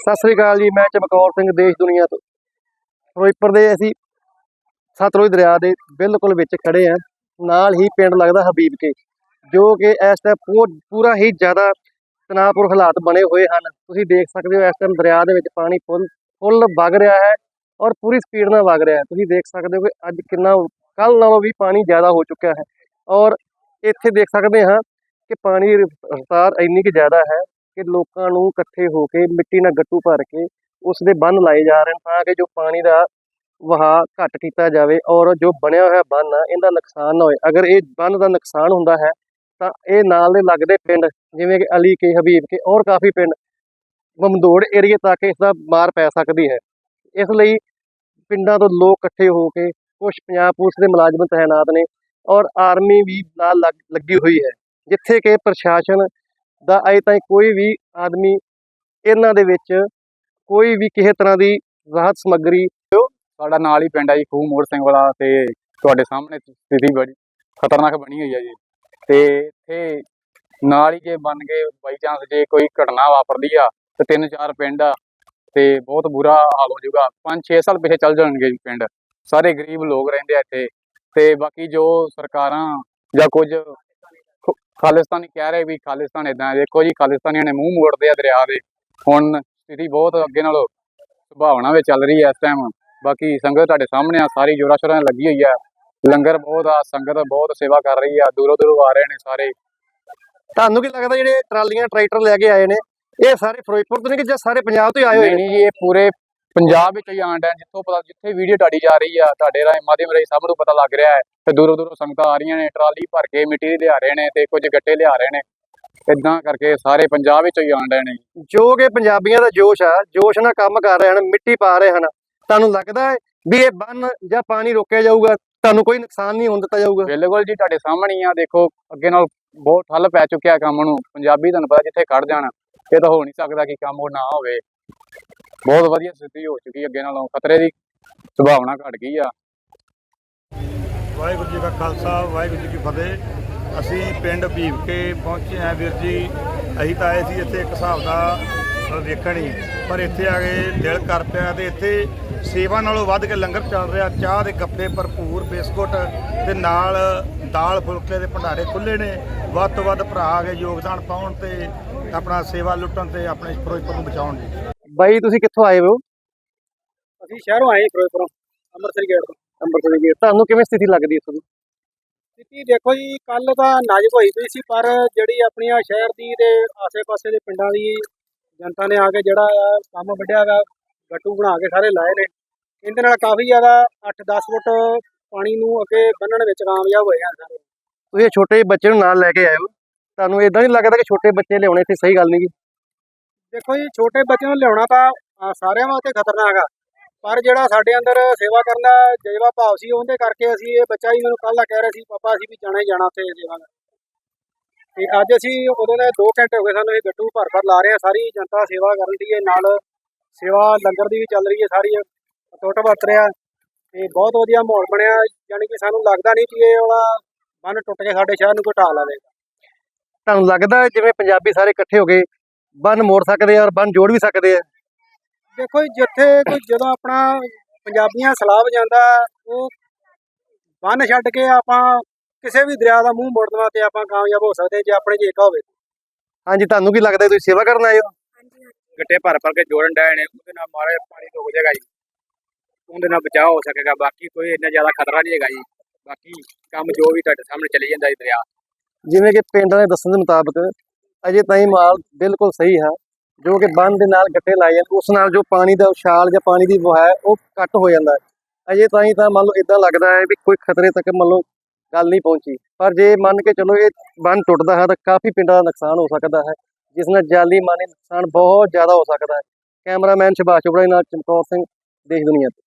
ਸਤਿ ਸ੍ਰੀ ਅਕਾਲ ਜੀ, ਮੈਂ ਚਮਕੌਰ ਸਿੰਘ ਦੇਸ਼ ਦੁਨੀਆ ਤੋਂ। ਫਿਰੋਜ਼ਪੁਰ ਦੇ ਅਸੀਂ ਸਤਲੁਜ ਦਰਿਆ ਦੇ ਬਿਲਕੁਲ ਵਿੱਚ ਖੜੇ ਆ ਨਾਲ ਹੀ ਪਿੰਡ ਲੱਗਦਾ ਹਬੀਬ ਕੇ, ਜੋ ਕਿ ਇਸ ਟਾਈਮ ਪੂਰਾ ਹੀ ਜ਼ਿਆਦਾ ਤਣਾਅਪੂਰ ਹਾਲਾਤ ਬਣੇ ਹੋਏ ਹਨ। ਤੁਸੀਂ ਦੇਖ ਸਕਦੇ ਹੋ ਇਸ ਟਾਈਮ ਦਰਿਆ ਦੇ ਵਿੱਚ ਪਾਣੀ ਫੁੱਲ ਫੁੱਲ ਵਗ ਰਿਹਾ ਹੈ ਔਰ ਪੂਰੀ ਸਪੀਡ ਨਾਲ ਵਗ ਰਿਹਾ ਹੈ। ਤੁਸੀਂ ਦੇਖ ਸਕਦੇ ਹੋ ਕਿ ਅੱਜ ਕਿੰਨਾ ਕੱਲ ਨਾਲੋਂ ਵੀ ਪਾਣੀ ਜ਼ਿਆਦਾ ਹੋ ਚੁੱਕਿਆ ਹੈ। ਔਰ ਇੱਥੇ ਦੇਖ ਸਕਦੇ ਹਾਂ ਕਿ ਪਾਣੀ ਦੀ ਰਫ਼ਤਾਰ ਇੰਨੀ ਕਿ ਜ਼ਿਆਦਾ ਹੈ ਕਿ ਲੋਕਾਂ ਨੂੰ ਇਕੱਠੇ ਹੋ ਕੇ ਮਿੱਟੀ ਨਾਲ ਗੱਟੂ ਭਰ ਕੇ ਉਸ ਦੇ ਬੰਨ ਲਾਏ ਜਾ ਰਹੇ ਨੇ ਤਾਂ ਕਿ ਜੋ ਪਾਣੀ ਦਾ ਵਹਾਅ ਘੱਟ ਕੀਤਾ ਜਾਵੇ ਔਰ ਜੋ ਬਣਿਆ ਹੋਇਆ ਬੰਨ ਆ, ਇਹਦਾ ਨੁਕਸਾਨ ਨਾ ਹੋਏ। ਅਗਰ ਇਹ ਬੰਨ ਦਾ ਨੁਕਸਾਨ ਹੁੰਦਾ ਹੈ, ਤਾਂ ਇਹ ਨਾਲ ਦੇ ਲੱਗਦੇ ਪਿੰਡ ਜਿਵੇਂ ਕਿ ਅਲੀ, ਕੇ ਹਬੀਬ ਕੇ ਔਰ ਕਾਫੀ ਪਿੰਡ ਮਮਦੋੜ ਏਰੀਏ ਤੱਕ ਇਸ ਦਾ ਮਾਰ ਪੈ ਸਕਦੀ ਹੈ। ਇਸ ਲਈ ਪਿੰਡਾਂ ਤੋਂ ਲੋਕ ਇਕੱਠੇ ਹੋ ਕੇ ਕੁਝ ਪੰਜਾਬ ਪੁਲਿਸ ਦੇ ਮੁਲਾਜ਼ਮ ਤੈਨਾਤ ਨੇ ਔਰ ਆਰਮੀ ਵੀ ਨਾਲ ਲੱਗ- ਲੱਗੀ ਹੋਈ ਹੈ, ਜਿੱਥੇ ਕਿ ਪ੍ਰਸ਼ਾਸਨ ਦਾ ਅਜੇ ਤਾਈਂ ਕੋਈ ਵੀ ਆਦਮੀ ਇਹਨਾਂ ਦੇ ਵਿੱਚ ਕੋਈ ਵੀ ਕਿਸੇ ਤਰ੍ਹਾਂ ਦੀ ਰਾਹਤ ਸਮੱਗਰੀ ਸਾਡਾ ਨਾਲ ਹੀ ਪਿੰਡ ਆ ਜੀ, ਖੂਹ ਮੋੜ ਸਿੰਘ ਵਾਲਾ ਤੇ ਤੁਹਾਡੇ ਸਾਹਮਣੇ ਸਥਿਤੀ ਬੜੀ ਖਤਰਨਾਕ ਬਣੀ ਹੋਈ ਹੈ ਜੀ। ਤੇ ਇੱਥੇ ਨਾਲ ਹੀ ਜੇ ਬਣ ਗਏ ਬਾਈ ਚਾਂਸ ਜੇ ਕੋਈ ਘਟਨਾ ਵਾਪਰਦੀ ਆ, ਤੇ ਤਿੰਨ ਚਾਰ ਪਿੰਡ ਆ, ਤੇ ਬਹੁਤ ਬੁਰਾ ਹਾਲ ਹੋ ਜਾਊਗਾ। 5-6 ਸਾਲ ਪਿੱਛੇ ਚੱਲ ਜਾਣਗੇ ਜੀ ਪਿੰਡ। ਸਾਰੇ ਗਰੀਬ ਲੋਕ ਰਹਿੰਦੇ ਆ ਇੱਥੇ। ਤੇ ਬਾਕੀ ਜੋ ਸਰਕਾਰਾਂ ਜਾਂ ਕੁਝ ਖਾਲਿਸਤਾਨੀ ਕਹਿ ਰਹੇ ਵੀ ਖਾਲਿਸਤਾਨ ਇਦਾਂ ਦੇਖੋ ਜੀ ਖਾਲਿਸਤਾਨੀਆਂ ਨੇ ਮੂੰਹ ਮੋੜਦੇ ਆ ਦਰਿਆ ਦੇ। ਹੁਣ ਸਥਿਤੀ ਬਹੁਤ ਅੱਗੇ ਨਾਲੋਂ ਸੁਭਾਵਨਾ ਵਿੱਚ ਚੱਲ ਰਹੀ ਹੈ ਇਸ ਟਾਈਮ ਬਾਕੀ ਸੰਗਤ ਤੁਹਾਡੇ ਸਾਹਮਣੇ ਆ ਸਾਰੀ ਜੋਰਾ ਸ਼ੋਰਾ ਲੱਗੀ ਹੋਈ ਆ ਲੰਗਰ ਬਹੁਤ ਆ ਸੰਗਤ ਬਹੁਤ ਸੇਵਾ ਕਰ ਰਹੀ ਆ ਦੂਰੋਂ ਦੂਰੋਂ ਆ ਰਹੇ ਨੇ ਸਾਰੇ। ਤੁਹਾਨੂੰ ਕੀ ਲੱਗਦਾ ਜਿਹੜੇ ਟਰਾਲੀਆਂ ਟਰੈਕਟਰ ਲੈ ਕੇ ਆਏ ਨੇ? ਇਹ ਸਾਰੇ ਫਿਰੋਜ਼ਪੁਰ ਤੋਂ ਨਹੀਂ ਕਿ ਜਾਂ ਸਾਰੇ ਪੰਜਾਬ ਤੋਂ ਹੀ ਆਏ ਹੋਏ ਨੇ? ਨਹੀਂ ਜੀ ਇਹ ਪੂਰੇ ਪੰਜਾਬ ਵਿੱਚ ਹੀ ਆਣ ਡਿਆ ਜਿੱਥੋਂ ਪਤਾ ਜਿੱਥੇ ਵੀਡੀਓ ਤੁਹਾਡੀ ਜਾ ਰਹੀ ਆ ਤੁਹਾਡੇ ਰਾਹੀਂ ਮਾਧਿਅਮ ਰਾਹੀਂ ਸਭ ਨੂੰ ਪਤਾ ਲੱਗ ਰਿਹਾ ਹੈ। ਤੇ ਦੂਰੋਂ ਦੂਰੋਂ ਸੰਗਤਾਂ ਆ ਰਹੀਆਂ ਨੇ ਟਰਾਲੀ ਭਰ ਕੇ ਮਿੱਟੀ ਲਿਆ ਰਹੇ ਨੇ ਤੇ ਕੁਝ ਗੱਟੇ ਲਿਆ ਰਹੇ ਨੇ। ਇਦਾਂ ਕਰਕੇ ਸਾਰੇ ਪੰਜਾਬ ਵਿੱਚ ਹੀ ਆਣ ਡਏ ਨੇ। ਜੋ ਕਿ ਪੰਜਾਬੀਆਂ ਦਾ ਜੋਸ਼ ਆ ਜੋਸ਼ ਨਾਲ ਕੰਮ ਕਰ ਰਹੇ ਹਨ ਮਿੱਟੀ ਪਾ ਰਹੇ ਹਨ। ਤੁਹਾਨੂੰ ਲੱਗਦਾ ਹੈ ਵੀ ਇਹ ਬੰਨ ਜਾਂ ਪਾਣੀ ਰੋਕਿਆ ਜਾਊਗਾ? ਤੁਹਾਨੂੰ ਕੋਈ ਨੁਕਸਾਨ ਨਹੀਂ ਹੋਣ ਦਿੱਤਾ ਜਾਊਗਾ? ਬਿਲਕੁਲ ਜੀ ਤੁਹਾਡੇ ਸਾਹਮਣੇ ਹੀ ਆ ਦੇਖੋ ਅੱਗੇ ਨਾਲ ਬਹੁਤ ਠੱਲ ਪੈ ਚੁੱਕਿਆ ਕੰਮ ਨੂੰ। ਪੰਜਾਬੀ ਤੁਹਾਨੂੰ ਪਤਾ ਜਿੱਥੇ ਖੜ ਜਾਣ ਇਹ ਤਾਂ ਹੋ ਨਹੀਂ ਸਕਦਾ ਕਿ ਕੰਮ ਉਹ ਨਾ ਹੋਵੇ। ਬਹੁਤ ਵਧੀਆ ਸਥਿਤੀ ਹੋ ਚੁੱਕੀ ਅੱਗੇ ਨਾਲੋਂ ਖਤਰੇ ਦੀ ਸੰਭਾਵਨਾ ਘਟ ਗਈ ਆ। ਵਾਹਿਗੁਰੂ ਜੀ ਕਾ ਖਾਲਸਾ ਵਾਹਿਗੁਰੂ ਜੀ ਕੀ ਫਤਿਹ। ਅਸੀਂ ਪਿੰਡ ਭੀਮ ਕੇ ਪਹੁੰਚੇ ਹਾਂ ਵੀਰ ਜੀ। ਅਸੀਂ ਤਾਂ ਆਏ ਸੀ ਇੱਥੇ ਇੱਕ ਹਿਸਾਬ ਦਾ ਅ, ਵੇਖਣ ਹੀ ਪਰ ਇੱਥੇ ਆ ਕੇ ਦਿਲ ਕਰ ਪਿਆ ਤੇ ਇੱਥੇ ਸੇਵਾ ਨਾਲੋਂ ਵੱਧ ਕੇ ਲੰਗਰ ਚੱਲ ਰਿਹਾ। ਚਾਹ ਦੇ ਗੱਫੇ ਭਰਪੂਰ ਬਿਸਕੁਟ ਤੇ ਨਾਲ ਦਾਲ ਫੁਲਕੇ ਦੇ ਭੰਡਾਰੇ ਖੁੱਲੇ ਨੇ। ਵੱਧ ਤੋਂ ਵੱਧ ਭਰਾ ਆ ਕੇ ਯੋਗਦਾਨ ਪਾਉਣ ਤੇ ਆਪਣਾ ਸੇਵਾ ਲੁੱਟਣ ਤੇ ਆਪਣੇ ਫਿਰੋਜ਼ਪੁਰ ਨੂੰ ਬਚਾਉਣ ਜੀ ਬਾਈ ਤੁਸੀਂ ਕਿੱਥੋਂ ਆਏ ਹੋ? ਅਸੀਂ ਸ਼ਹਿਰੋਂ ਆਏ ਫਿਰੋਜ਼ਪੁਰੋਂ ਅੰਮ੍ਰਿਤਸਰ ਗੇਟ ਤੋਂ। ਅੰਮ੍ਰਿਤਸਰ ਦੀ ਤੁਹਾਨੂੰ ਕਿਵੇਂ ਸਥਿਤੀ ਲੱਗਦੀ ਇਸ ਦੀ? ਸਥਿਤੀ ਦੇਖੋ ਜੀ ਕੱਲ ਤਾਂ ਨਾਜ਼ੁਕ ਹੋਈ ਪਈ ਸੀ ਪਰ ਜਿਹੜੀ ਆਪਣੀਆਂ ਸ਼ਹਿਰ ਦੀ ਤੇ ਆਸੇ-ਪਾਸੇ ਦੇ ਪਿੰਡਾਂ ਦੀ ਜਨਤਾ ਨੇ ਆ ਕੇ ਜਿਹੜਾ ਆ ਕੰਮ ਵੱਢਿਆ ਗਾ ਗੱਟੂ ਬਣਾ ਕੇ ਸਾਰੇ ਲਾਏ ਨੇ। ਇਹਦੇ ਨਾਲ ਕਾਫੀ ਜ਼ਿਆਦਾ 8-10 ਫੁੱਟ ਪਾਣੀ ਨੂੰ ਅੱਗੇ ਬੰਨਣ ਵਿੱਚ ਕਾਮਯਾਬ ਹੋਏ ਆ ਸਾਰੇ। ਤੁਸੀਂ ਛੋਟੇ ਬੱਚੇ ਨੂੰ ਨਾਲ ਲੈ ਕੇ ਆਏ ਹੋ। ਤੁਹਾਨੂੰ ਇਦਾਂ ਨਹੀਂ ਲੱਗਦਾ ਕਿ ਛੋਟੇ ਬੱਚੇ ਲਿਆਉਣੇ ਇੱਥੇ ਸਹੀ ਗੱਲ ਨਹੀਂ ਗੀ? ਦੇਖੋ ਜੀ, ਛੋਟੇ ਬੱਚਿਆਂ ਨੂੰ ਲਿਆਉਣਾ ਤਾਂ ਸਾਰਿਆਂ ਵਾਸਤੇ ਖਤਰਨਾਕ ਆ। ਪਰ ਜਿਹੜਾ ਸਾਡੇ ਅੰਦਰ ਸੇਵਾ ਕਰਨ ਦਾ ਜਜ਼ਬਾ ਭਾਵ ਸੀ, ਉਹਦੇ ਕਰਕੇ ਅਸੀਂ ਇਹ ਬੱਚਾ ਹੀ ਮੈਨੂੰ ਕੱਲ੍ਹ ਦਾ ਕਹਿ ਰਿਹਾ ਸੀ, ਪਾਪਾ, ਅਸੀਂ ਵੀ ਜਾਣਾ ਹੀ ਜਾਣਾ ਉੱਥੇ ਸੇਵਾ ਦਾ ਤੇ ਅੱਜ ਅਸੀਂ ਉਦੋਂ ਦੇ 2 ਘੰਟੇ ਹੋ ਗਏ ਸਾਨੂੰ ਇਹ ਗੱਟੂ ਭਰ ਭਰ ਲਾ ਰਹੇ ਆ, ਸਾਰੀ ਜਨਤਾ ਸੇਵਾ ਕਰਨ ਦੀ ਹੈ, ਨਾਲ ਸੇਵਾ ਲੰਗਰ ਦੀ ਵੀ ਚੱਲ ਰਹੀ ਹੈ, ਸਾਰੀ ਟੁੱਟ ਵਰਤ ਰਿਹਾ। ਤੇ ਬਹੁਤ ਵਧੀਆ ਮਾਹੌਲ ਬਣਿਆ ਯਾਨੀ ਕਿ ਸਾਨੂੰ ਲੱਗਦਾ ਨਹੀਂ ਕਿ ਇਹ ਵਾਲਾ ਮਨ ਟੁੱਟ ਕੇ ਸਾਡੇ ਸ਼ਹਿਰ ਨੂੰ ਕੋਈ ਢਾਹ ਲਵੇਗਾ। ਤੁਹਾਨੂੰ ਲੱਗਦਾ ਜਿਵੇਂ ਪੰਜਾਬੀ ਸਾਰੇ ਇਕੱਠੇ ਹੋ ਗਏ ਬੰਨ ਮੋੜ ਸਕਦੇ ਆ ਔਰ ਬੰਨ ਜੋੜ ਵੀ ਸਕਦੇ ਆ। ਦੇਖੋ ਜੀ, ਜਿੱਥੇ ਕੋਈ ਜਦੋਂ ਆਪਣਾ ਪੰਜਾਬੀਆਂ ਸਲਾਬ ਜਾਂਦਾ ਉਹ ਬੰਨ ਛੱਡ ਕੇ ਆਪਾਂ ਕਿਸੇ ਵੀ ਦਰਿਆ ਦਾ ਮੂੰਹ ਮੋੜਨ ਤੇ ਆਪਾਂ ਕਾਮਯਾਬ ਹੋ ਸਕਦੇ ਜੇ ਆਪਣੇ 'ਚ ਏਕਾ ਹੋਵੇ। ਹਾਂਜੀ ਤੁਹਾਨੂੰ ਕੀ ਲੱਗਦਾ ਤੁਸੀਂ ਸੇਵਾ ਕਰਨ ਆਏ ਹੋ? ਗੱਟੇ ਭਰ ਭਰ ਕੇ ਜੋੜਨ ਡਏ ਨੇ ਉਹਦੇ ਨਾਲ ਮਾਰੇ ਪਾਣੀ ਰੁਕ ਜਾਏਗਾ ਜੀ। ਉਹਦੇ ਨਾਲ ਬਚਾਅ ਹੋ ਸਕੇਗਾ ਬਾਕੀ ਕੋਈ ਇੰਨਾ ਜ਼ਿਆਦਾ ਖਤਰਾ ਨਹੀਂ ਹੈਗਾ ਜੀ। ਬਾਕੀ ਕੰਮ ਜੋ ਵੀ ਤੁਹਾਡੇ ਸਾਹਮਣੇ ਚੱਲੀ ਜਾਂਦਾ ਜੀ ਦਰਿਆ। ਜਿਵੇਂ ਕਿ ਪਿੰਡਾਂ ਦੇ ਦੱਸਣ ਦੇ ਮੁਤਾਬਕ ਅਜੇ ਤਾਈਂ ਮਾਲ ਬਿਲਕੁਲ ਸਹੀ ਹੈ, ਜੋ ਕਿ ਬੰਨ ਦੇ ਨਾਲ ਗੱਟੇ ਲਾਏ ਜਾਂਦੇ, ਉਸ ਨਾਲ ਜੋ ਪਾਣੀ ਦਾ ਉਛਾਲ ਜਾਂ ਪਾਣੀ ਦੀ ਵਹਾਅ ਹੈ, ਉਹ ਘੱਟ ਹੋ ਜਾਂਦਾ ਹੈ। ਅਜੇ ਤਾਈਂ ਤਾਂ ਮੰਨ ਲਓ ਇਦਾਂ ਲੱਗਦਾ ਹੈ ਵੀ ਕੋਈ ਖਤਰੇ ਤੱਕ ਮੰਨ ਲਓ ਗੱਲ ਨਹੀਂ ਪਹੁੰਚੀ। ਪਰ ਜੇ ਮੰਨ ਕੇ ਚਲੋ ਇਹ ਬੰਨ ਟੁੱਟਦਾ ਹੈ ਤਾਂ ਕਾਫੀ ਪਿੰਡਾਂ ਦਾ ਨੁਕਸਾਨ ਹੋ ਸਕਦਾ ਹੈ, ਜਿਸ ਨਾਲ ਜਾਲੀ ਮਾਨੀ ਨੁਕਸਾਨ ਬਹੁਤ ਜ਼ਿਆਦਾ ਹੋ ਸਕਦਾ ਹੈ। ਕੈਮਰਾਮੈਨ ਸ਼ਿਭਾਸ਼ ਚੋਪੜਾ ਦੇ ਨਾਲ ਚਮਕੌਰ ਸਿੰਘ, ਦੇਸ਼ ਦੁਨੀਆ ਤੋਂ।